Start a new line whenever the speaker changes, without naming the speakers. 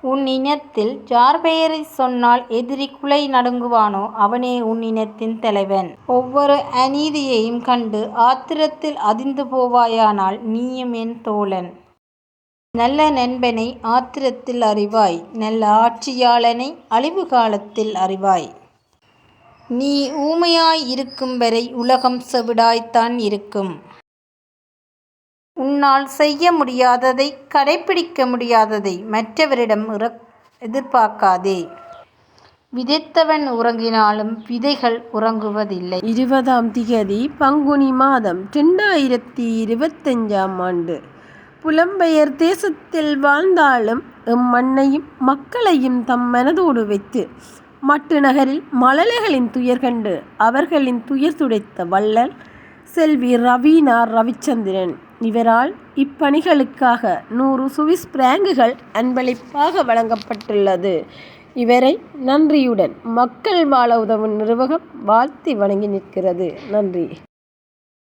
உன் இனத்தில் யார்பெயரைச் சொன்னால் எதிரி குலை நடுங்குவானோ அவனே உன் இனத்தின் தலைவன். ஒவ்வொரு அநீதியையும் கண்டு ஆத்திரத்தில் அதிர்ந்து போவாயானால் நீயும் என் தோழன். நல்ல நண்பனை ஆத்திரத்தில் அறிவாய் நல்ல ஆட்சியாளனை அழிவு காலத்தில் அறிவாய். நீ ஊமையாய் இருக்கும்வரை உலகம் செவிடாய்த்தான் இருக்கும். உன்னால் செய்ய முடியாததை கடைபிடிக்க முடியாததை மற்றவரிடம் எதிர்பார்க்காதே. விதைத்தவன் உறங்கினாலும் விதைகள் உறங்குவதில்லை.
இருபதாம் திகதி பங்குனி மாதம் இரண்டாயிரத்தி இருபத்தஞ்சாம் ஆண்டு. புலம்பெயர் தேசத்தில் வாழ்ந்தாலும் எம் மண்ணையும் மக்களையும் தம் மனதோடு வைத்து மட்டு நகரில் மழலைகளின் துயர் கண்டு அவர்களின் துயர் துடைத்த வள்ளல் செல்வி ரவீனா ரவிச்சந்திரன். இவரால் இப்பணிகளுக்காக நூறு சுவிஸ் பிராங்குகள் அன்பளிப்பாக வழங்கப்பட்டுள்ளது. இவரை நன்றியுடன் மக்கள் வாழ உதவும் நிறுவகம் வாழ்த்தி வணங்கி நிற்கிறது. நன்றி.